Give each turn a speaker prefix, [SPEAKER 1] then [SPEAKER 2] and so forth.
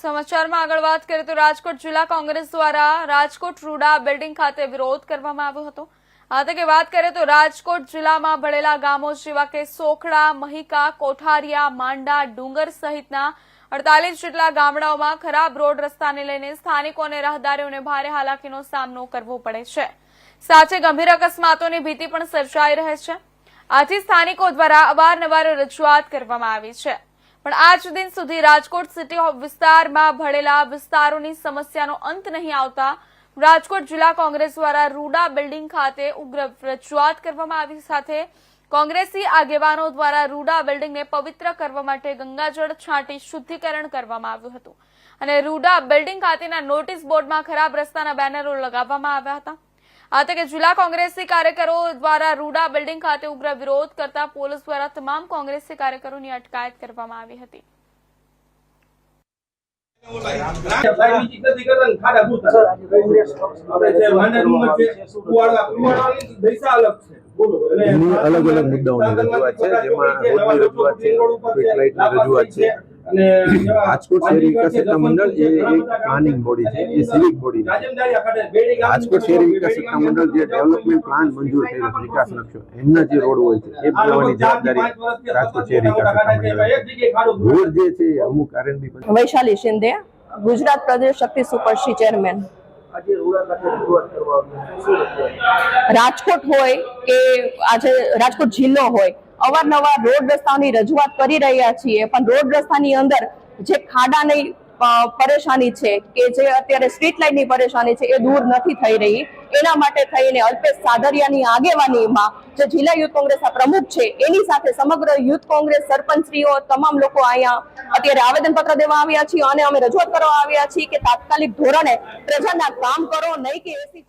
[SPEAKER 1] સમાચારમાં આગળ વાત કરીએ તો રાજકોટ જિલ્લા કોંગ્રેસ દ્વારા રાજકોટ રૂડા બિલ્ડિંગ ખાતે વિરોધ કરવામાં આવ્યો હતો. આ તકે વાત કરીએ તો રાજકોટ જિલ્લામાં ભળેલા ગામો જેવા કે સોખડા, મહિકા, કોઠારિયા, માંડા, ડુંગર સહિતના અડતાલીસ જેટલા ગામડાઓમાં ખરાબ રોડ રસ્તાને લઈને સ્થાનિકો અને રાહદારીઓને ભારે હાલાકીનો સામનો કરવો પડે છે. સાથે ગંભીર અકસ્માતોની ભીતિ પણ સર્જાઈ રહે છે. આથી સ્થાનિકો દ્વારા અવારનવાર રજૂઆત કરવામાં આવી છે. પણ આજ દિન સુધી રાજકોટ સિટી વિસ્તારમાં ભળેલા વિસ્તારોની સમસ્યાનો અંત નહીં આવતા રાજકોટ જિલ્લા કોંગ્રેસ દ્વારા રૂડા બિલ્ડિંગ ખાતે ઉગ્ર રજૂઆત કરવામાં આવી સાથે કોંગ્રેસી આગેવાનો દ્વારા રૂડા બિલ્ડિંગને પવિત્ર કરવા માટે ગંગાજળ છાંટી શુદ્ધિકરણ કરવામાં આવ્યું હતું. અને રૂડા બિલ્ડિંગ ખાતેના નોટિસ બોર્ડમાં ખરાબ રસ્તાના બેનરો લગાવવામાં આવ્યા હતા. આ તકે જિલ્લા કોંગ્રેસી કાર્યકરો દ્વારા રૂડા બિલ્ડિંગ ખાતે ઉગ્ર વિરોધ કરતા પોલીસ દ્વારા તમામ કોંગ્રેસી કાર્યકરોની અટકાયત કરવામાં આવી હતી.
[SPEAKER 2] અલગ
[SPEAKER 3] અલગ મુદ્દાઓની રજૂઆત છે, જેમાં રજૂઆત છે. રાજકોટ શહેરી વિકાસ સત્તા મંડળ એ એક પ્લાનિંગ બોડી છે એ સિવિક બોડી છે. રાજકોટ શહેરી વિકાસ સત્તા મંડળ જે ડેવલપમેન્ટ પ્લાન મંજૂર થયેલો છે, વિકાસ લક્ષ્યો. એમના જે રોડ હોય છે એ બનાવવાની જવાબદારી રાજકોટ શહેરી વિકાસ સત્તા મંડળ. રોડ જે છે અમુક આરએનબી
[SPEAKER 4] વૈશાલી શિંદે ગુજરાત પ્રદેશ શક્તિ સુપરસી ચેરમેન. રાજકોટ હોય કે આજે રાજકોટ જિલ્લો હોય અવારનવાર રોડ રસ્તાની રજૂઆત કરી રહ્યા છીએ, પણ રોડ રસ્તાની અંદર જે ખાડાની પરેશાની છે કે જે અત્યારે સ્ટ્રીટ લાઇટની પરેશાની છે એ દૂર નથી થઈ રહી. એના માટે થઈને અલ્પેશ સાદરિયાની આગેવાનીમાં જે જિલ્લા યુથ કોંગ્રેસના પ્રમુખ છે, એની સાથે સમગ્ર યુથ કોંગ્રેસ સરપંચશ્રીઓ તમામ લોકો અહીંયા અત્યારે આવેદનપત્ર દેવા આવ્યા છીએ અને અમે રજૂઆત કરવા આવ્યા છીએ કે તાત્કાલિક ધોરણે પ્રજાના કામ કરો, નહીં કે એસી